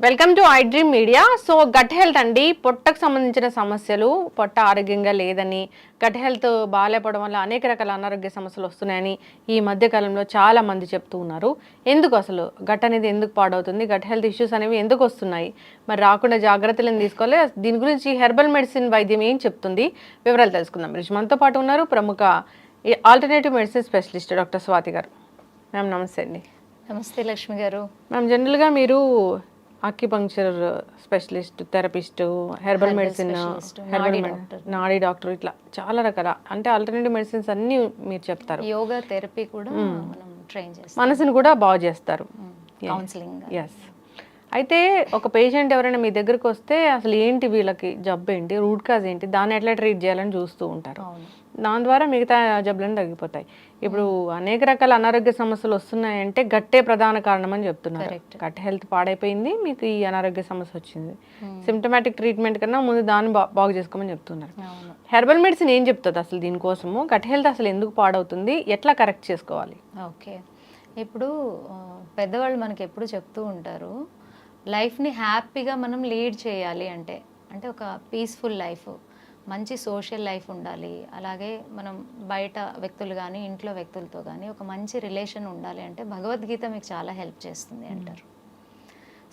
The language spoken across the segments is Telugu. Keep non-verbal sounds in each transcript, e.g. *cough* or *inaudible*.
Welcome to I dream media so gut health అండి పొట్టకు సంబంధించిన సమస్యలు పొట్ట ఆరోగ్యంగా లేదని గట్ హెల్త్ బాగాలేపడం వల్ల అనేక రకాల అనారోగ్య సమస్యలు వస్తున్నాయని ఈ మధ్యకాలంలో చాలామంది చాలా మంది చెప్తూ ఉన్నారు. ఎందుకు అసలు గట్ అనేది ఎందుకు పాడవుతుంది? గట్ హెల్త్ ఇష్యూస్ అనేవి ఎందుకు వస్తున్నాయి? మరి రాకుండా జాగ్రత్తలను తీసుకోవాలి. దీని గురించి హెర్బల్ మెడిసిన్ వైద్యం ఏం చెప్తుంది? వివరాలు తెలుసుకుందాం. మీరు మనతో పాటు ఉన్నారు ప్రముఖ alternative medicine specialist doctor Swathi garu. Ma'am నమస్తే అండి. నమస్తే లక్ష్మి గారు. మ్యామ్ జనరల్గా మీరు acupuncture specialist therapist herbal medicine herbal నాడీ డాక్టర్. ఇట్లా చాలా రకాల అంటే ఆల్టర్నేటివ్ మెడిసిన్స్ అన్నీ మీరు చెప్తారు. యోగా థెరపీ కూడా మనం ట్రైన్ చేస్తాం. మనసుని కూడా బాగు చేస్తారు. కౌన్సిలింగ్ ఎస్ అయితే ఒక పేషెంట్ ఎవరైనా మీ దగ్గరకు వస్తే అసలు ఏంటి వీళ్ళకి జబ్బు ఏంటి రూట్ కాజ్ ఏంటి దాన్ని ఎట్లా ట్రీట్ చేయాలని చూస్తూ ఉంటారు. దాని ద్వారా మిగతా జబ్బులను తగ్గిపోతాయి. ఇప్పుడు అనేక రకాల అనారోగ్య సమస్యలు వస్తున్నాయంటే గట్టే ప్రధాన కారణం అని చెప్తున్నారు. గట్ హెల్త్ పాడైపోయింది మీకు ఈ అనారోగ్య సమస్య వచ్చింది. సిమ్టమాటిక్ ట్రీట్మెంట్ కన్నా ముందు దాన్ని బాగు చేసుకోమని చెప్తున్నారు. హెర్బల్ మెడిసిన్ ఏం చెప్తుంది అసలు దీనికోసము? గట్ హెల్త్ అసలు ఎందుకు పాడవుతుంది? ఎట్లా కరెక్ట్ చేసుకోవాలి? ఓకే. ఇప్పుడు పెద్దవాళ్ళు మనకి ఎప్పుడు చెప్తూ ఉంటారు లైఫ్ని హ్యాపీగా మనం లీడ్ చేయాలి అంటే అంటే ఒక పీస్ఫుల్ లైఫ్. మంచి సోషల్ లైఫ్ ఉండాలి. అలాగే మనం బయట వ్యక్తులు కానీ ఇంట్లో వ్యక్తులతో కానీ ఒక మంచి రిలేషన్ ఉండాలి అంటే భగవద్గీత మీకు చాలా హెల్ప్ చేస్తుంది అంటారు.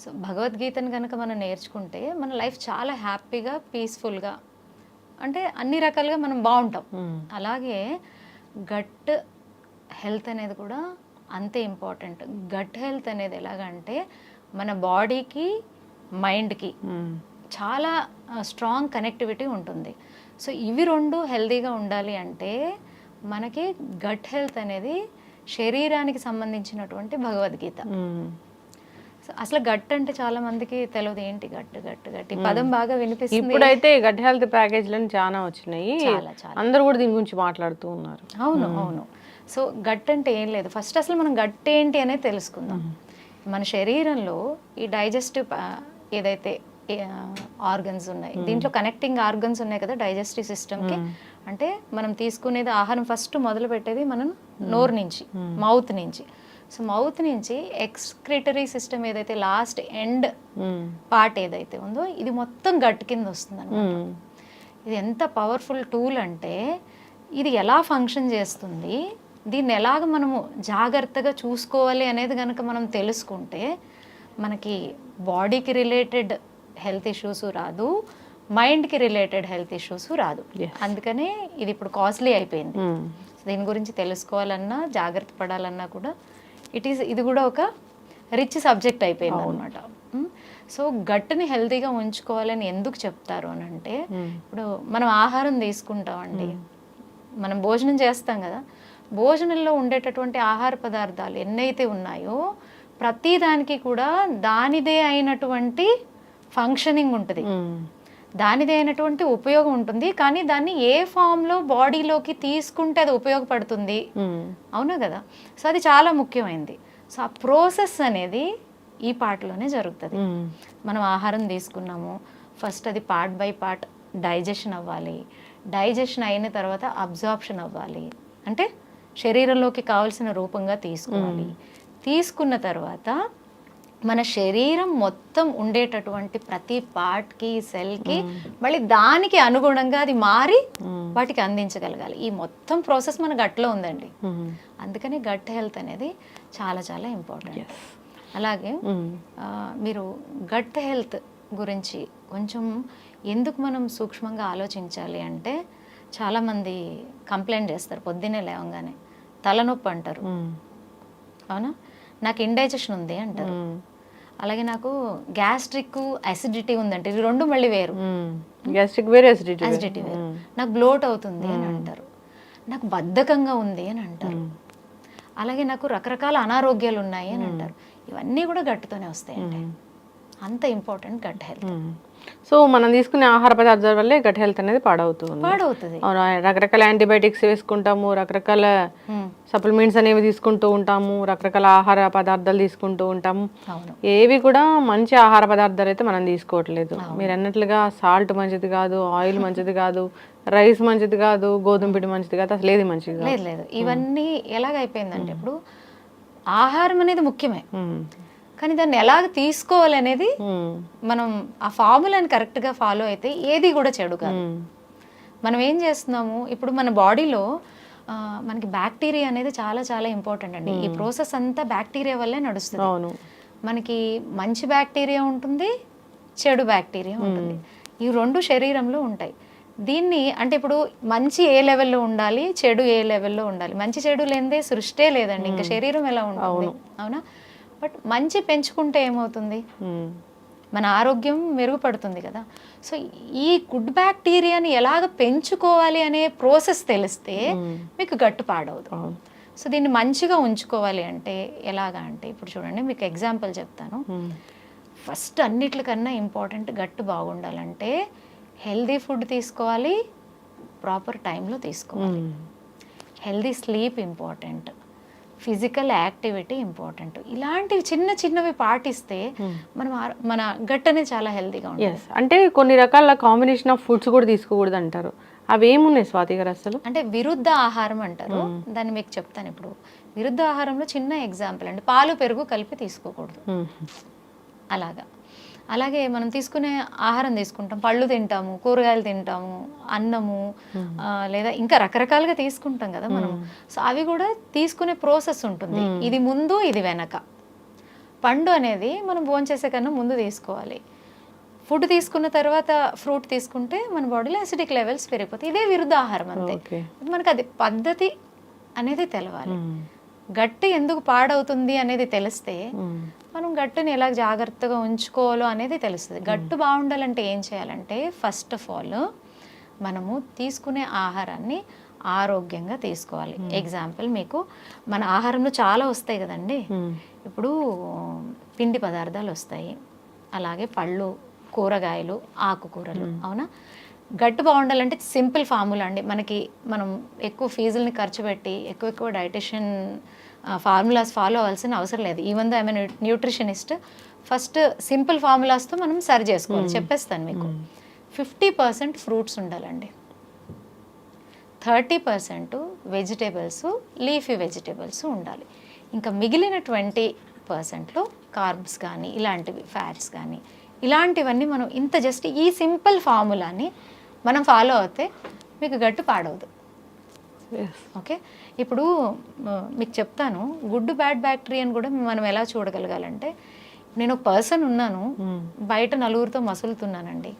సో భగవద్గీతను కనుక మనం నేర్చుకుంటే మన లైఫ్ చాలా హ్యాపీగా పీస్ఫుల్గా అంటే అన్ని రకాలుగా మనం బాగుంటాం. అలాగే గట్ హెల్త్ అనేది కూడా అంతే ఇంపార్టెంట్. గట్ హెల్త్ అనేది ఎలాగంటే మన బాడీకి మైండ్కి చాలా స్ట్రాంగ్ కనెక్టివిటీ ఉంటుంది. సో ఇవి రెండు హెల్తీగా ఉండాలి అంటే మనకి గట్ హెల్త్ అనేది శరీరానికి సంబంధించినటువంటి భగవద్గీత. సో అసలు గట్ అంటే చాలా మందికి తెలియదు ఏంటి గట్టు గట్టు గట్టి పదం బాగా వినిపిస్తుంది. ఇప్పుడైతే గట్ హెల్త్ ప్యాకేజ్లను చాలా వచ్చినాయి. అందరూ కూడా దీని గురించి మాట్లాడుతూ ఉన్నారు. అవును అవును. సో గట్ అంటే ఏం లేదు. ఫస్ట్ అసలు మనం గట్ ఏంటి అనేది తెలుసుకుందాం. మన శరీరంలో ఈ డైజెస్టివ్ ఏదైతే ఆర్గన్స్ ఉన్నాయి. దీంట్లో కనెక్టింగ్ ఆర్గన్స్ ఉన్నాయి కదా డైజెస్టివ్ సిస్టమ్కి అంటే మనం తీసుకునేది ఆహారం ఫస్ట్ మొదలు పెట్టేది మనం నోరు నుంచి మౌత్ నుంచి. సో మౌత్ నుంచి ఎక్స్క్రిటరీ సిస్టమ్ ఏదైతే లాస్ట్ ఎండ్. పార్ట్ ఏదైతే ఉందో ఇది మొత్తం గట్ కింద వస్తుంది మ్మ్. ఇది ఎంత పవర్ఫుల్ టూల్ అంటే ఇది ఎలా ఫంక్షన్ చేస్తుంది దీన్ని ఎలాగ మనము జాగ్రత్తగా చూసుకోవాలి అనేది కనుక మనం తెలుసుకుంటే మనకి బాడీకి రిలేటెడ్ హెల్త్ ఇష్యూస్ రాదు మైండ్కి రిలేటెడ్ హెల్త్ ఇష్యూస్ రాదు. అందుకనే ఇది ఇప్పుడు కాస్ట్లీ అయిపోయింది. మ్మ్. దీని గురించి తెలుసుకోవాలన్నా జాగ్రత్త పడాలన్నా కూడా ఇట్ ఈస్ ఇది కూడా ఒక రిచ్ సబ్జెక్ట్ అయిపోయింది అనమాట సో గట్టుని హెల్తీగా ఉంచుకోవాలని ఎందుకు చెప్తారు అని అంటే ఇప్పుడు మనం ఆహారం తీసుకుంటామండి. మనం భోజనం చేస్తాం కదా. భోజనంలో ఉండేటటువంటి ఆహార పదార్థాలు ఎన్నైతే ఉన్నాయో ప్రతి దానికి కూడా దానిదే అయినటువంటి ఫంక్షనింగ్ ఉంటుంది. దానిది అయినటువంటి ఉపయోగం ఉంటుంది. కానీ దాన్ని ఏ ఫామ్లో బాడీలోకి తీసుకుంటే అది ఉపయోగపడుతుంది. అవునా కదా? సో అది చాలా ముఖ్యమైనది సో ఆ ప్రాసెస్ అనేది ఈ పార్ట్లోనే జరుగుతుంది. మనం ఆహారం తీసుకున్నాము. ఫస్ట్ అది పార్ట్ బై పార్ట్ డైజెషన్ అవ్వాలి. డైజెషన్ అయిన తర్వాత అబ్జార్ప్షన్ అవ్వాలి. అంటే శరీరంలోకి కావలసిన రూపంగా తీసుకోవాలి. తీసుకున్న తర్వాత మన శరీరం మొత్తం ఉండేటటువంటి ప్రతి పార్ట్కి సెల్కి మళ్ళీ దానికి అనుగుణంగా అది మారి వాటికి అందించగలగాలి. ఈ మొత్తం ప్రాసెస్ మన గట్లో ఉందండి. అందుకని గట్ హెల్త్ అనేది చాలా చాలా ఇంపార్టెంట్. అలాగే మీరు గట్ హెల్త్ గురించి కొంచెం ఎందుకు మనం సూక్ష్మంగా ఆలోచించాలి అంటే చాలామంది కంప్లైంట్ చేస్తారు పొద్దున్నే లేవగానే. తలనొప్పి అంటారు. అవునా? నాకు ఇండైజెషన్ ఉంది అంటారు. అలాగే నాకు గ్యాస్ట్రిక్ అసిడిటీ ఉందంటే ఇవి రెండు మళ్ళీ వేరు. గ్యాస్ట్రిక్ వేరే అసిడిటీ అసిడిటీ వేరు. నాకు బ్లోట్ అవుతుంది అని అంటారు. నాకు బద్ధకంగా ఉంది అని అంటారు. అలాగే నాకు రకరకాల అనారోగ్యాలు ఉన్నాయి అని అంటారు. ఇవన్నీ కూడా గట్టుతోనే వస్తాయండి. అంత ఇంపార్టెంట్ గట్ హెల్త్. సో మనం తీసుకునే ఆహార పదార్థాల వల్లే గట్ హెల్త్ అనేది పాడవుతుంది. పాడవుతుంది. అవును, రకరకాల యాంటీబయాటిక్స్ వేసుకుంటాము రకరకాల. సప్లిమెంట్స్ అనేవి తీసుకుంటూ ఉంటాము రకరకాల ఆహార పదార్థాలు తీసుకుంటూ ఉంటాము. ఏవి కూడా మంచి ఆహార పదార్థాలు అయితే మనం తీసుకోవట్లేదు. మీరు అన్నట్లుగా సాల్ట్ మంచిది కాదు ఆయిల్ మంచిది కాదు రైస్ మంచిది కాదు గోధుమ పిండి మంచిది కాదు అసలు ఏది మంచిది కాదు. లేదు లేదు. ఇవన్నీ ఎలాగైపోయిందంటే ఇప్పుడు ఆహారం అనేది ముఖ్యమే. కానీ దాన్ని ఎలాగ తీసుకోవాలి అనేది మ్మ్. మనం ఆ ఫార్ములాని కరెక్ట్గా ఫాలో అయితే ఏది కూడా చెడు కాదు. మనం ఏం చేస్తున్నాము? ఇప్పుడు మన బాడీలో మనకి బ్యాక్టీరియా అనేది చాలా చాలా ఇంపార్టెంట్ అండి. ఈ ప్రాసెస్ అంతా బ్యాక్టీరియా వల్లే నడుస్తుంది. మనకి మంచి బ్యాక్టీరియా ఉంటుంది చెడు బ్యాక్టీరియా ఉంటుంది. ఈ రెండు శరీరంలో ఉంటాయి. దీన్ని అంటే ఇప్పుడు మంచి ఏ లెవెల్లో ఉండాలి చెడు ఏ లెవెల్లో ఉండాలి? మంచి చెడు లేనిదే సృష్టే లేదండి. ఇంకా శరీరం ఎలా ఉంటుంది? అవునా? బట్ మంచి పెంచుకుంటే ఏమవుతుంది. మన ఆరోగ్యం మెరుగుపడుతుంది కదా. సో ఈ గుడ్ బ్యాక్టీరియాని ఎలాగ పెంచుకోవాలి అనే ప్రాసెస్ తెలిస్తే మీకు గట్టు పాడవదు సో దీన్ని మంచిగా ఉంచుకోవాలి అంటే ఎలాగా అంటే ఇప్పుడు చూడండి మీకు ఎగ్జాంపుల్ చెప్తాను. ఫస్ట్ అన్నిటికన్నా ఇంపార్టెంట్ గట్టు బాగుండాలంటే హెల్దీ ఫుడ్ తీసుకోవాలి ప్రాపర్ టైంలో తీసుకోవాలి. Healthy sleep important. Physical activity important. ఇలాంటివి చిన్న చిన్నవి పాటిస్తే మనం ఆర- మన గట్ అనేది చాలా హెల్దీగా ఉంటుంది అంటే కొన్ని రకాల కాంబినేషన్ ఆఫ్ ఫుడ్స్ కూడా తీసుకోకూడదు అంటారు అవి ఏమున్నాయి స్వాతి గారు అసలు? అంటే విరుద్ధ ఆహారం అంటారు. దాన్ని మీకు చెప్తాను ఇప్పుడు. విరుద్ధ ఆహారంలో చిన్న ఎగ్జాంపుల్ అండి. పాలు పెరుగు కలిపి తీసుకోకూడదు. మ్మ్. అలాగా. అలాగే మనం తీసుకునే ఆహారం తీసుకుంటాం. పళ్ళు తింటాము కూరగాయలు తింటాము అన్నము లేదా ఇంకా రకరకాలుగా తీసుకుంటాం కదా మనం సో అవి కూడా తీసుకునే ప్రాసెస్ ఉంటుంది. ఇది ముందు ఇది వెనక. పండు అనేది మనం భోంచేసే కన్నా ముందు తీసుకోవాలి. ఫుడ్ తీసుకున్న తర్వాత ఫ్రూట్ తీసుకుంటే మన బాడీలో అసిడిక్ లెవెల్స్ పెరిగిపోతాయి. ఇదే విరుద్ధ ఆహారం అంతే మనకు అది పద్ధతి అనేది తెలవాలి. గట్టి ఎందుకు పాడవుతుంది అనేది తెలిస్తే మ్మ్. మనం గట్టుని ఎలా జాగ్రత్తగా ఉంచుకోవాలో అనేది తెలుస్తుంది. గట్టు బాగుండాలంటే ఏం చేయాలంటే ఫస్ట్ ఆఫ్ ఆల్ మనము తీసుకునే ఆహారాన్ని ఆరోగ్యంగా తీసుకోవాలి. ఎగ్జాంపుల్ మీకు మన ఆహారంలో చాలా వస్తాయి కదండి. ఇప్పుడు పిండి పదార్థాలు వస్తాయి. అలాగే పళ్ళు కూరగాయలు ఆకుకూరలు అవునా? గట్టు బాగుండాలంటే సింపుల్ ఫార్ములా అండి. మనకి మనం ఎక్కువ ఫీజుల్ని ఖర్చు పెట్టి ఎక్కువ ఎక్కువ డైటిషియన్ ఫార్ములాస్ ఫాలో అవ్వాల్సిన అవసరం లేదు. Even though I nutritionist first simple ఫార్ములాస్తో మనం సరి చేసుకోవాలి. చెప్పేస్తాను మీకు. ఫిఫ్టీ పర్సెంట్ ఫ్రూట్స్ ఉండాలండి. Thirty percent vegetables leafy vegetables ఉండాలి. ఇంకా మిగిలిన ట్వంటీ పర్సెంట్లో కార్బ్స్ కానీ ఇలాంటివి ఫ్యాట్స్ కానీ ఇలాంటివన్నీ మనం ఇంత జస్ట్ ఈ సింపుల్ ఫార్ములాని మనం ఫాలో అవుతే మీకు గట్టు పాడవదు. ఓకే ఇప్పుడు మీకు చెప్తాను. గుడ్ బ్యాడ్ బ్యాక్టీరియాని కూడా మనం ఎలా చూడగలగాలంటే నేను ఒక పర్సన్ ఉన్నాను మ్మ్. బయట నలుగురితో మసులుతున్నానండి.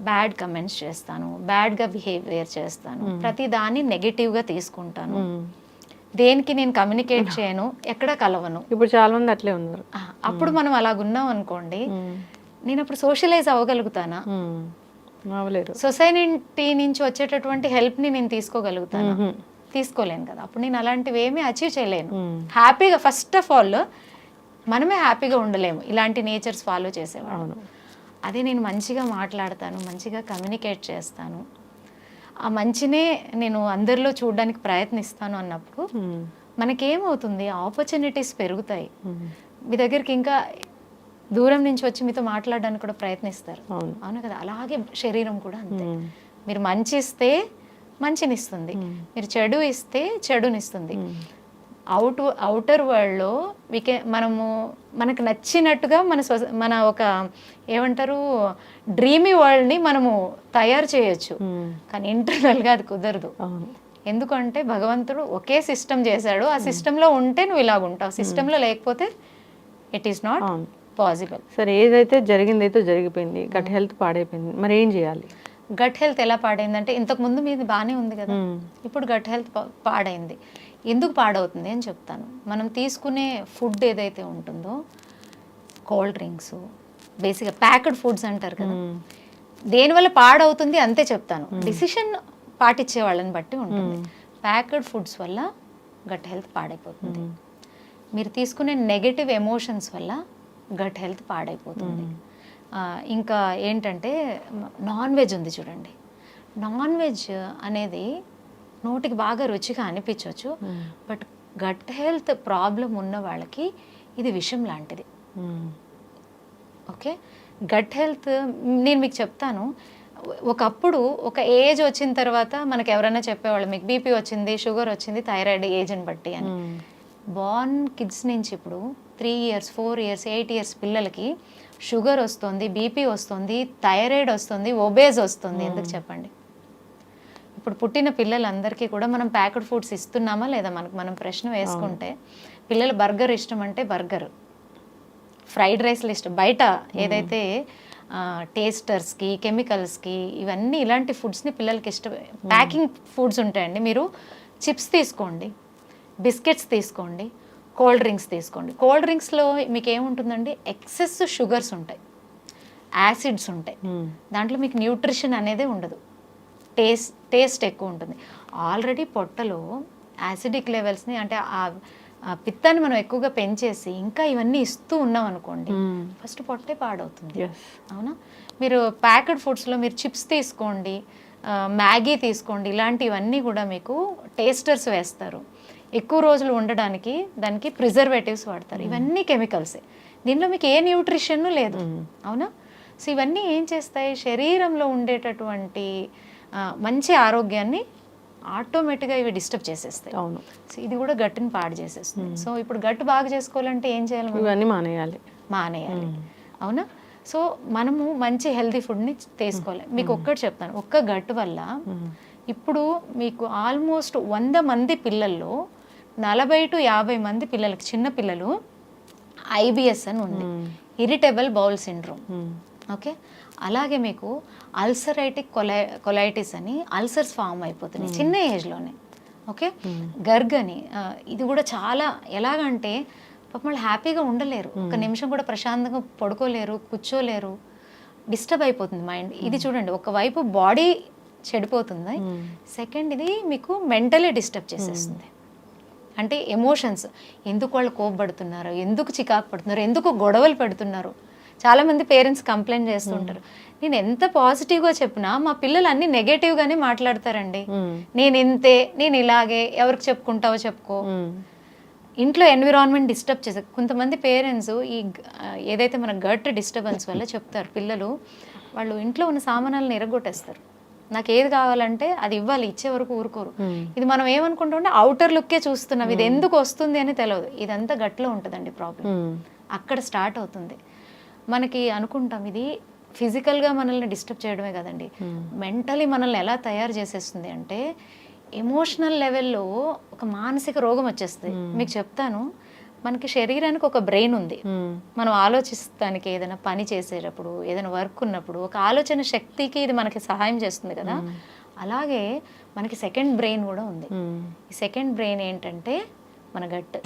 బ్యాడ్ కమెంట్స్ చేస్తాను బ్యాడ్గా బిహేవియర్ చేస్తాను ప్రతి దాన్ని నెగిటివ్గా తీసుకుంటాను. మ్మ్. దేనికి నేను కమ్యూనికేట్ *laughs* చేయను ఎక్కడ కలవను. ఇప్పుడు చాలా మంది అట్లే ఉన్నారు. అప్పుడు మనం అలాగున్నాం అనుకోండి. నేను అప్పుడు సోషలైజ్ అవ్వగలుగుతానా? సొసైటీ నుంచి వచ్చేటటువంటి హెల్ప్ని నేను తీసుకోగలుగుతాను. తీసుకోలేను కదా. అప్పుడు నేను అలాంటివి ఏమీ అచీవ్ చేయలేను. హ్యాపీగా ఫస్ట్ ఆఫ్ ఆల్ మనమే హ్యాపీగా ఉండలేము. ఇలాంటి నేచర్స్ ఫాలో చేసేవాళ్ళు. అవును. అదే నేను మంచిగా మాట్లాడతాను మంచిగా కమ్యూనికేట్ చేస్తాను. ఆ మంచినే నేను అందరిలో చూడడానికి ప్రయత్నిస్తాను అన్నప్పుడు. మనకేమవుతుంది? ఆపర్చునిటీస్ పెరుగుతాయి. మీ దగ్గరికి ఇంకా దూరం నుంచి వచ్చి మీతో మాట్లాడడానికి కూడా ప్రయత్నిస్తారు. అవును. కదా? అలాగే శరీరం కూడా అంతే. మీరు మంచి ఇస్తే మంచినిస్తుంది. మీరు చెడు ఇస్తే చెడునిస్తుంది. అవుట్ అవుటర్ వరల్డ్లో వికే మనము మనకు నచ్చినట్టుగా మన సొస మన ఒక ఏమంటారు డ్రీమీ వరల్డ్ని మనము తయారు చేయొచ్చు. కానీ ఇంటర్నల్గా అది కుదరదు. ఎందుకంటే భగవంతుడు ఒకే సిస్టమ్ చేశాడు. ఆ సిస్టంలో ఉంటే నువ్వు ఇలాగ ఉంటావు సిస్టంలో లేకపోతే ఇట్ ఈస్ నాట్ పాసిబుల్ సరే ఏదైతే జరిగిందైతే జరిగిపోయింది. గట్ హెల్త్ పాడైపోయింది. మరి ఏం చేయాలి? గట్ హెల్త్ ఎలా పాడైందంటే ఇంతకు ముందు మీది బాగానే ఉంది కదా. మ్మ్. ఇప్పుడు గట్ హెల్త్ పాడైంది. ఎందుకు పాడవుతుంది అని చెప్తాను. మనం తీసుకునే ఫుడ్ ఏదైతే ఉంటుందో కోల్డ్ డ్రింక్స్ బేసిక్గా ప్యాక్డ్ ఫుడ్స్ అంటారు కదా. మ్మ్. దేనివల్ల పాడవుతుంది అంతే చెప్తాను. డిసిషన్ పాటించే వాళ్ళని బట్టి ఉంటుంది. ప్యాక్డ్ ఫుడ్స్ వల్ల గట్ హెల్త్ పాడైపోతుంది. మీరు తీసుకునే నెగటివ్ ఎమోషన్స్ వల్ల గట్ హెల్త్ పాడైపోతుంది. ఇంకా ఏంటంటే నాన్ వెజ్ ఉంది చూడండి. నాన్ వెజ్ అనేది నోటికి బాగా రుచిగా అనిపించవచ్చు. బట్ గట్ హెల్త్ ప్రాబ్లం ఉన్న వాళ్ళకి ఇది విషం లాంటిది. ఓకే? గట్ హెల్త్ నేను మీకు చెప్తాను. ఒకప్పుడు ఒక ఏజ్ వచ్చిన తర్వాత మనకి ఎవరైనా చెప్పేవాళ్ళు మీకు బీపీ వచ్చింది షుగర్ వచ్చింది థైరాయిడ్ ఏజ్ని బట్టి అని. బార్న్ కిడ్స్ నుంచి ఇప్పుడు three years four years eight years పిల్లలకి షుగర్ వస్తుంది బీపీ వస్తుంది థైరాయిడ్ వస్తుంది ఒబేజ్ వస్తుంది. ఎందుకు చెప్పండి? ఇప్పుడు పుట్టిన పిల్లలందరికీ కూడా మనం ప్యాకెడ్ ఫుడ్స్ ఇస్తున్నామా లేదా మనకు మనం ప్రశ్న వేసుకుంటే పిల్లలు బర్గర్ ఇష్టం అంటే బర్గర్. ఫ్రైడ్ రైస్లు ఇష్టం. బయట ఏదైతే టేస్టర్స్కి కెమికల్స్కి ఇవన్నీ ఇలాంటి ఫుడ్స్ని పిల్లలకి ఇష్టం. ప్యాకింగ్ ఫుడ్స్ ఉంటాయండి. మీరు చిప్స్ తీసుకోండి. బిస్కెట్స్ తీసుకోండి కోల్డ్ డ్రింక్స్ తీసుకోండి. కోల్డ్ డ్రింక్స్లో మీకు ఏముంటుందండి ఎక్సెస్ షుగర్స్ ఉంటాయి యాసిడ్స్ ఉంటాయి. దాంట్లో మీకు న్యూట్రిషన్ అనేది ఉండదు. టేస్ట్ టేస్ట్ ఎక్కువ ఉంటుంది. ఆల్రెడీ పొట్టలో యాసిడిక్ లెవెల్స్ని అంటే ఆ పిత్తాన్ని మనం ఎక్కువగా పెంచేసి ఇంకా ఇవన్నీ ఇస్తూ ఉన్నాం అనుకోండి ఫస్ట్ పొట్టే పాడవుతుంది. అవునా? మీరు ప్యాకెడ్ ఫుడ్స్లో మీరు చిప్స్ తీసుకోండి మ్యాగీ తీసుకోండి ఇలాంటివన్నీ కూడా మీకు టేస్టర్స్ వేస్తారు. ఎక్కువ రోజులు ఉండడానికి దానికి ప్రిజర్వేటివ్స్ వాడతారు. ఇవన్నీ కెమికల్సే. దీనిలో మీకు ఏ న్యూట్రిషన్ లేదు. అవునా? సో ఇవన్నీ ఏం చేస్తాయి? శరీరంలో ఉండేటటువంటి మంచి ఆరోగ్యాన్ని ఆటోమేటిక్గా ఇవి డిస్టర్బ్ చేసేస్తాయి. అవును. సో ఇది కూడా గట్టుని పాడు చేసేస్తుంది. సో ఇప్పుడు గట్టు బాగా చేసుకోవాలంటే ఏం చేయాలి? ఇవన్నీ మానేయాలి. మానేయాలి. అవునా? సో మనము మంచి హెల్తీ ఫుడ్ని తీసుకోవాలి. మీకు ఒక్కటి చెప్తాను. ఒక్క గట్టు వల్ల ఇప్పుడు మీకు ఆల్మోస్ట్ వంద మంది పిల్లల్లో నలభై టు యాభై మంది పిల్లలకి చిన్న పిల్లలు ఐబిఎస్ అని ఉంది. Irritable bowel syndrome. ఓకే? అలాగే మీకు అల్సరైటిక్ కొలై కొలైటిస్ అని అల్సర్స్ ఫామ్ అయిపోతున్నాయి చిన్న ఏజ్లోనే. ఓకే? గర్గ్ అని ఆ, ఇది కూడా చాలా ఎలాగంటే పాపం వాళ్ళు హ్యాపీగా ఉండలేరు. ఒక నిమిషం కూడా ప్రశాంతంగా పడుకోలేరు కూర్చోలేరు డిస్టర్బ్ అయిపోతుంది మైండ్. ఇది చూడండి ఒకవైపు బాడీ చెడిపోతుంది. సెకండ్ ఇది మీకు మెంటలీ డిస్టర్బ్ చేసేస్తుంది. అంటే ఎమోషన్స్ ఎందుకు వాళ్ళు కోపపడుతున్నారు? ఎందుకు చికాకు పడుతున్నారు? ఎందుకు గొడవలు పెడుతున్నారు? చాలా మంది పేరెంట్స్ కంప్లైంట్ చేస్తుంటారు నేను ఎంత పాజిటివ్గా చెప్పినా మా పిల్లలు అన్ని నెగటివ్గానే మాట్లాడతారండి. నేను ఇంతే నేను ఇలాగే ఎవరికి చెప్పుకుంటావో చెప్పుకో. ఇంట్లో ఎన్విరాన్మెంట్ డిస్టర్బ్ చేసే కొంతమంది పేరెంట్స్ ఈ ఏదైతే మన గట్ డిస్టర్బెన్స్ వల్ల చెప్తారు పిల్లలు వాళ్ళు ఇంట్లో ఉన్న సామానాలను ఎరగొట్టేస్తారు. నాకు ఏది కావాలంటే అది ఇవ్వాలి ఇచ్చే వరకు ఊరుకోరు. ఇది మనం ఏమనుకుంటుంటే అవుటర్ లుక్కే చూస్తున్నాం. ఇది ఎందుకు వస్తుంది అని తెలియదు ఇదంతా గట్లో ఉంటుందండి ప్రాబ్లం అక్కడ స్టార్ట్ అవుతుంది. మనకి అనుకుంటాం ఇది ఫిజికల్గా మనల్ని డిస్టర్బ్ చేయడమే కదండి. మెంటలీ మనల్ని ఎలా తయారు చేసేస్తుంది అంటే ఎమోషనల్ లెవెల్లో ఒక మానసిక రోగం వచ్చేస్తుంది. మీకు చెప్తాను. మనకి శరీరానికి ఒక బ్రెయిన్ ఉంది. మనం ఆలోచిస్తానికి ఏదైనా పని చేసేటప్పుడు ఏదైనా వర్క్ ఉన్నప్పుడు ఒక ఆలోచన శక్తికి ఇది మనకి సహాయం చేస్తుంది కదా. అలాగే మనకి సెకండ్ బ్రెయిన్ కూడా ఉంది. ఈ సెకండ్ బ్రెయిన్ ఏంటంటే మన గట్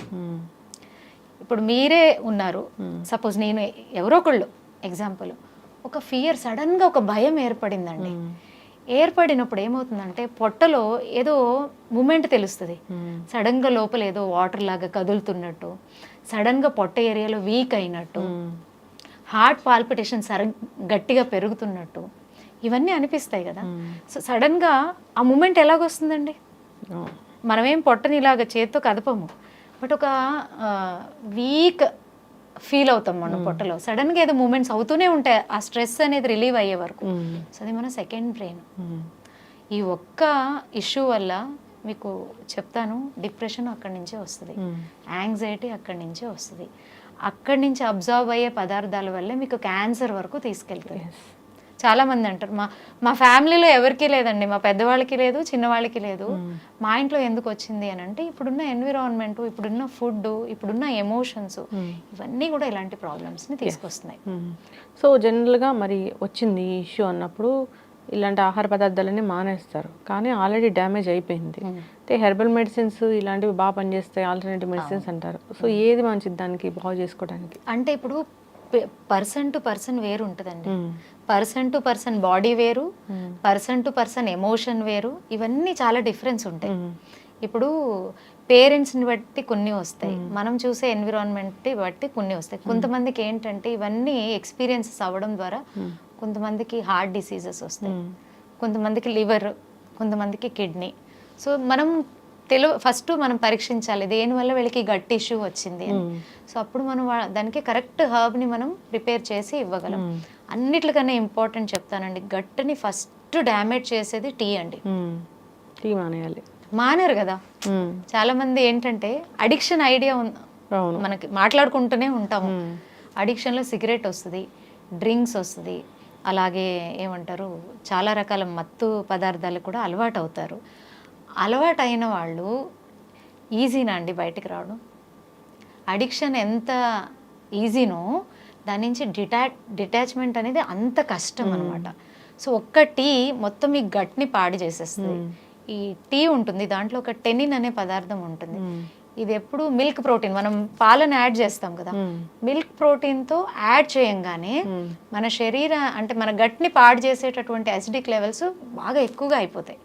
ఇప్పుడు మీరే ఉన్నారు. సపోజ్ నేను ఎవరో ఒకళ్ళు ఎగ్జాంపుల్ ఒక ఫియర్ సడన్గా ఒక భయం ఏర్పడిందండి. ఏర్పడినప్పుడు ఏమవుతుందంటే పొట్టలో ఏదో మూమెంట్ తెలుస్తుంది. సడన్గా లోపల ఏదో వాటర్ లాగా కదులుతున్నట్టు సడన్గా పొట్ట ఏరియాలో వీక్ అయినట్టు హార్ట్ పాల్పిటేషన్ సర గట్టిగా పెరుగుతున్నట్టు ఇవన్నీ అనిపిస్తాయి కదా. సో సడన్గా ఆ మూమెంట్ ఎలాగొస్తుందండి? మనమేం పొట్టని ఇలాగ చేత్తో కదపము బట్ ఒక వీక్ ఫీల్ అవుతాం మనం పొట్టలో. సడన్గా ఏదో మూమెంట్స్ అవుతూనే ఉంటాయి. ఆ స్ట్రెస్ అనేది రిలీవ్ అయ్యే వరకు. సో అది మన సెకండ్ బ్రెయిన్ ఈ ఒక్క ఇష్యూ వల్ల మీకు చెప్తాను డిప్రెషన్ అక్కడి నుంచే వస్తుంది. యాంగ్జైటీ అక్కడి నుంచే వస్తుంది. అక్కడి నుంచి అబ్జర్వ్ అయ్యే పదార్థాల వల్లే మీకు క్యాన్సర్ వరకు తీసుకెళ్తుంది. చాలా మంది అంటారు. మా మా ఫ్యామిలీలో ఎవరికీ లేదండి. మా పెద్దవాళ్ళకి లేదు చిన్నవాళ్ళకి లేదు. మా ఇంట్లో ఎందుకు వచ్చింది అని అంటే ఇప్పుడున్న ఎన్విరాన్మెంట్ ఇప్పుడున్న ఫుడ్ ఇప్పుడున్న ఎమోషన్స్ ఇవన్నీ కూడా ఇలాంటి ప్రాబ్లమ్స్ని తీసుకొస్తున్నాయి. సో జనరల్గా మరి వచ్చింది ఈ ఇష్యూ అన్నప్పుడు ఇలాంటి ఆహార పదార్థాలన్నీ మానేస్తారు. కానీ ఆల్రెడీ డ్యామేజ్ అయిపోయింది. అంటే హెర్బల్ మెడిసిన్స్ ఇలాంటివి బాగా పనిచేస్తాయి ఆల్టర్నేటివ్ మెడిసిన్స్ అంటారు. సో ఏది మంచిది దానికి బాగు చేసుకోవడానికి? అంటే ఇప్పుడు పర్సన్ టు పర్సన్ వేరు ఉంటుందండి పర్సన్ టు పర్సన్ బాడీ వేరు పర్సన్ టు పర్సన్ ఎమోషన్ వేరు ఇవన్నీ చాలా డిఫరెన్స్ ఉంటాయి. ఇప్పుడు పేరెంట్స్ని బట్టి కొన్ని వస్తాయి. మనం చూసే ఎన్విరాన్మెంట్ బట్టి కొన్ని వస్తాయి. కొంతమందికి ఏంటంటే ఇవన్నీ ఎక్స్పీరియన్సెస్ అవ్వడం ద్వారా కొంతమందికి హార్ట్ డిసీజెస్ వస్తాయి. కొంతమందికి లివర్ కొంతమందికి కిడ్నీ. సో మనం తెలు ఫస్ట్ మనం పరీక్షించాలి. దేనివల్ల వీళ్ళకి గట్ ఇష్యూ వచ్చింది సో అప్పుడు మనం దానికి కరెక్ట్ హర్బ్ని మనం ప్రిపేర్ చేసి ఇవ్వగలం. అన్నిటికన్నా ఇంపార్టెంట్ చెప్తానండి. గట్ని ఫస్ట్ డ్యామేజ్ చేసేది టీ అండి. టీ మానేయాలి. మానరు కదా. చాలా మంది ఏంటంటే అడిక్షన్ ఐడియా మనకి మాట్లాడుకుంటూనే ఉంటాము. అడిక్షన్లో సిగరెట్ వస్తుంది డ్రింక్స్ వస్తుంది అలాగే ఏమంటారు చాలా రకాల మత్తు పదార్థాలు కూడా అలవాటు అవుతారు అలవాటు అయిన వాళ్ళు ఈజీనా అండి బయటికి రావడం? అడిక్షన్ ఎంత ఈజీనో దాని నుంచి డిటా డిటాచ్మెంట్ అనేది అంత కష్టం అనమాట సో ఒక్క టీ మొత్తం ఈ గట్ని పాడి చేసేస్తుంది. ఈ టీ ఉంటుంది దాంట్లో ఒక టెనిన్ అనే పదార్థం ఉంటుంది. ఇది ఎప్పుడు మిల్క్ ప్రోటీన్ మనం పాలను యాడ్ చేస్తాం కదా. మిల్క్ ప్రోటీన్తో యాడ్ చేయంగానే మన శరీర అంటే మన గట్ని పాడు చేసేటటువంటి అసిడిక్ లెవెల్స్ బాగా ఎక్కువగా అయిపోతాయి.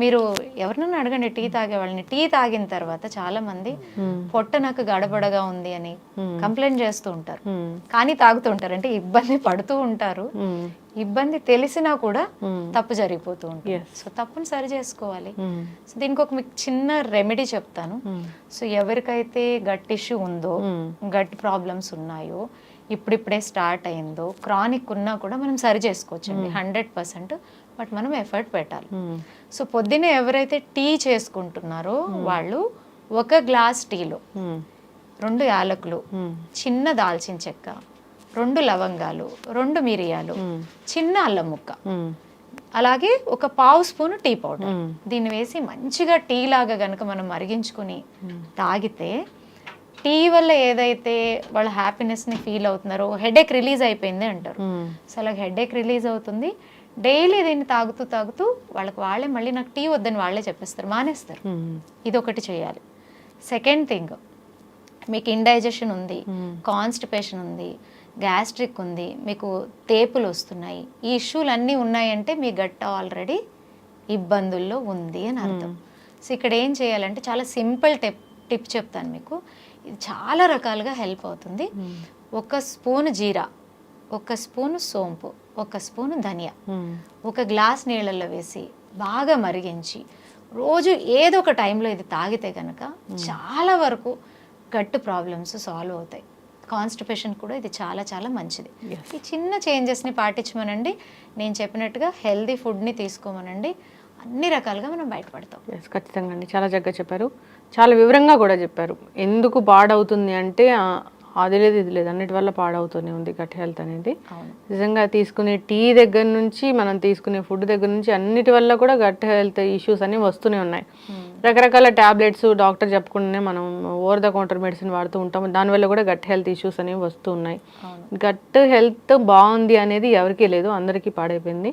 మీరు ఎవరినైనా అడగండి టీ తాగే వాళ్ళని. టీ తాగిన తర్వాత చాలా మంది పొట్ట నాకు గడబడగా ఉంది అని. కంప్లైంట్ చేస్తూ ఉంటారు. కానీ తాగుతూ ఉంటారు. అంటే ఇబ్బంది పడుతూ ఉంటారు. ఇబ్బంది తెలిసినా కూడా తప్పు జరిగిపోతూ ఉంటుంది. సో తప్పుని సరి చేసుకోవాలి. సో దీనికి ఒక మీకు చిన్న రెమెడీ చెప్తాను. సో ఎవరికైతే గట్ ఇష్యూ ఉందో గట్ ప్రాబ్లమ్స్ ఉన్నాయో ఇప్పుడిప్పుడే స్టార్ట్ అయిందో క్రానిక్ ఉన్నా కూడా మనం సరి చేసుకోవచ్చండి. హండ్రెడ్ పర్సెంట్ బట్ మనం ఎఫర్ట్ పెట్టాలి. ఉమ్, సో పొద్దున్నే ఎవరైతే టీ చేసుకుంటున్నారో వాళ్ళు ఒక గ్లాస్ టీలో ఉమ్, రెండు యాలకులు చిన్న దాల్చిన చెక్క రెండు లవంగాలు రెండు మిరియాలు చిన్న అల్లం ముక్క. అలాగే ఒక పావు స్పూన్ టీ పౌడర్. దీన్ని వేసి మంచిగా టీ లాగా కనుక మనం మరిగించుకుని తాగితే టీ వల్ల ఏదైతే వాళ్ళ హ్యాపీనెస్ని ఫీల్ అవుతున్నారో హెడేక్ రిలీజ్ అయిపోయింది అంటారు. సో అలా హెడేక్ రిలీజ్ అవుతుంది. డైలీ దీన్ని తాగుతూ తాగుతూ వాళ్ళకి వాళ్ళే మళ్ళీ నాకు టీ వద్దని వాళ్ళే చెప్పేస్తారు మానేస్తారు. ఇది ఒకటి చేయాలి. సెకండ్ థింగ్ మీకు ఇండైజెషన్ ఉంది కాన్స్టిపేషన్ ఉంది గ్యాస్ట్రిక్ ఉంది మీకు తేపులు వస్తున్నాయి. ఈ ఇష్యూలు అన్నీ ఉన్నాయంటే మీ గట్ట ఆల్రెడీ ఇబ్బందుల్లో ఉంది అని అర్థం. సో ఇక్కడ ఏం చేయాలంటే చాలా సింపుల్ టిప్ టిప్ చెప్తాను మీకు. ఇది చాలా రకాలుగా హెల్ప్ అవుతుంది. ఒక స్పూన్ జీరా. ఒక స్పూన్ సోంపు ఒక స్పూన్ ధనియా. ఒక గ్లాస్ నీళ్ళల్లో వేసి బాగా మరిగించి రోజు ఏదో ఒక టైంలో ఇది తాగితే కనుక చాలా వరకు గట్టు ప్రాబ్లమ్స్ సాల్వ్ అవుతాయి. కాన్స్టిపేషన్ కూడా ఇది చాలా చాలా మంచిది. ఈ చిన్న చేంజెస్ని పాటించమనండి. నేను చెప్పినట్టుగా హెల్దీ ఫుడ్ని తీసుకోమనండి. అన్ని రకాలుగా మనం బయటపడతాం. ఎస్ ఖచ్చితంగా అండి. చాలా చక్కగా చెప్పారు. చాలా వివరంగా కూడా చెప్పారు. ఎందుకు పాడవుతుంది అంటే అది లేదు ఇది లేదు. అన్నిటి వల్ల పాడవుతూనే ఉంది గట్ హెల్త్ అనేది. నిజంగా తీసుకునే టీ దగ్గర నుంచి మనం తీసుకునే ఫుడ్ దగ్గర నుంచి అన్నిటి వల్ల కూడా గట్ హెల్త్ ఇష్యూస్ అన్ని వస్తూనే ఉన్నాయి. రకరకాల టాబ్లెట్స్ డాక్టర్ చెప్పకుండానే మనం ఓవర్ ద కౌంటర్ మెడిసిన్ వాడుతూ ఉంటాం దానివల్ల కూడా గట్ హెల్త్ ఇష్యూస్ అనేవి వస్తూ ఉన్నాయి. గట్ హెల్త్ బాగుంది అనేది ఎవరికీ లేదు అందరికీ పాడైపోయింది.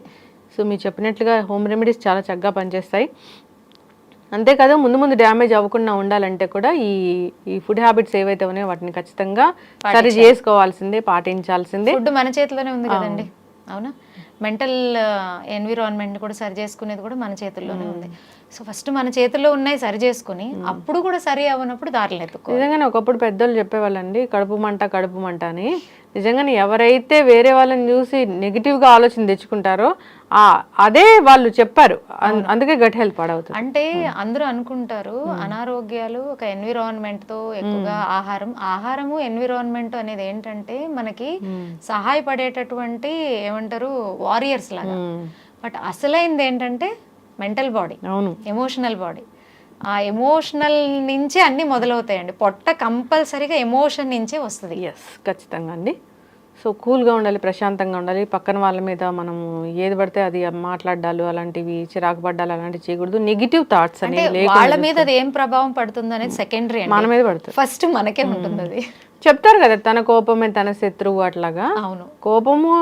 సో మీరు చెప్పినట్లుగా హోమ్ రెమెడీస్ చాలా చక్కగా పనిచేస్తాయి. అంతేకాదు ముందు ముందు డ్యామేజ్ అవ్వకుండా ఉండాలంటే కూడా ఈ ఈ ఫుడ్ హ్యాబిట్స్ ఏవైతే ఉన్నాయో వాటిని ఖచ్చితంగా సరి చేసుకోవాల్సిందే పాటించాల్సిందే. ఫుడ్ మన చేతిలోనే ఉంది కదండి. అవునా. మెంటల్ ఎన్విరాన్మెంట్ కూడా సరి చేసుకునేది కూడా మన చేతుల్లోనే ఉంది. సో ఫస్ట్ మన చేతుల్లో ఉన్నాయి సరి చేసుకుని అప్పుడు కూడా సరి అవ్వనప్పుడు దారిలో ఎత్తుకో నిజంగానే ఒకప్పుడు పెద్దలు చెప్పేవాళ్ళండి కడుపు మంట కడుపు మంట అని. నిజంగానే ఎవరైతే వేరే వాళ్ళని చూసి నెగిటివ్గా ఆలోచన తెచ్చుకుంటారో ఆ అదే వాళ్ళు చెప్పారు. అందుకే గట్ హెల్త్ పాడవుతుంది. అంటే అందరూ అనుకుంటారు అనారోగ్యాలు ఒక ఎన్విరాన్మెంట్తో ఎక్కువగా ఆహారం ఆహారము ఎన్విరాన్మెంట్ అనేది ఏంటంటే మనకి సహాయపడేటటువంటి ఏమంటారు వారియర్స్ లాగా. బట్ అసలైంది ఏంటంటే మెంటల్ బాడీ అవును. Emotional body. ఆ ఎమోషనల్ నుంచే అన్నీ మొదలవుతాయండి. పొట్ట కంపల్సరీగా ఎమోషన్ నుంచే వస్తుంది. ఎస్ ఖచ్చితంగా అండి. సో కూల్గా ఉండాలి ప్రశాంతంగా ఉండాలి. పక్కన వాళ్ళ మీద మనం ఏది పడితే అది మాట్లాడాలు అలాంటివి చిరాకు పడ్డాలు అలాంటివి చేయకూడదు. నెగిటివ్ థాట్స్ అనేవి వాళ్ళ మీద అది ఏం ప్రభావం పడుతుంది అనేది సెకండరీ మన మీద పడుతుంది. ఫస్ట్ మనకే ఉంటుంది అది చెప్తారు కదా తన కోపమే తన శత్రువు అట్లాగా. అవును. కోపము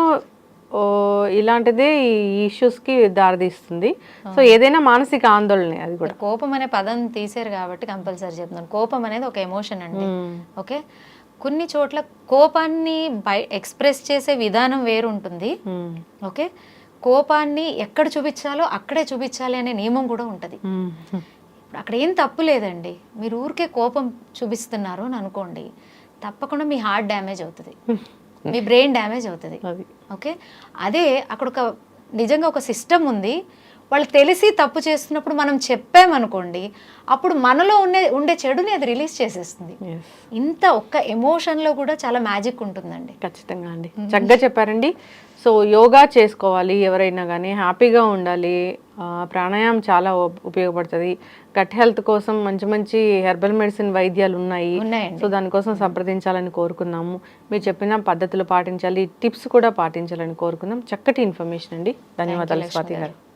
ఇలాంటిదే ఇష్యూస్కి దారితీస్తుంది. సో ఏదైనా మానసిక ఆందోళనే అది కూడా. కోపం అనే పదం తీసారు కాబట్టి కంపల్సరీ చెప్తున్నాను. కోపం అనేది ఒక ఎమోషన్ అండి. ఓకే? కొన్ని చోట్ల కోపాన్ని బై ఎక్స్ప్రెస్ చేసే విధానం వేరు ఉంటుంది. ఓకే? కోపాన్ని ఎక్కడ చూపించాలో అక్కడే చూపించాలి అనే నియమం కూడా ఉంటుంది. అక్కడ ఏం తప్పు లేదండి. మీరు ఊరికే కోపం చూపిస్తున్నారు అని అనుకోండి తప్పకుండా మీ హార్ట్ డ్యామేజ్ అవుతుంది. మీ బ్రెయిన్ డ్యామేజ్ అవుతుంది. ఓకే? అదే అక్కడ ఒక నిజంగా ఒక సిస్టమ్ ఉంది. వాళ్ళు తెలిసి తప్పు చేస్తున్నప్పుడు మనం చెప్పామనుకోండి అప్పుడు మనలో ఉండే ఉండే చెడుని అది రిలీజ్ చేసేస్తుంది. ఇంత ఒక్క ఎమోషన్లో కూడా చాలా మ్యాజిక్ ఉంటుందండి. ఖచ్చితంగా అండి. చక్కగా చెప్పారండి. సో యోగా చేసుకోవాలి ఎవరైనా కానీ హ్యాపీగా ఉండాలి. ప్రాణాయామం చాలా ఉప్- ఉపయోగపడుతుంది. గట్ హెల్త్ కోసం మంచి మంచి హెర్బల్ మెడిసిన్ వైద్యాలు ఉన్నాయి సో దానికోసం సంప్రదించాలని కోరుకున్నాము. మీరు చెప్పిన పద్ధతులు పాటించాలి టిప్స్ కూడా పాటించాలని కోరుకుందాం చక్కటి ఇన్ఫర్మేషన్ అండి. ధన్యవాదాలు స్వాతి. గారు.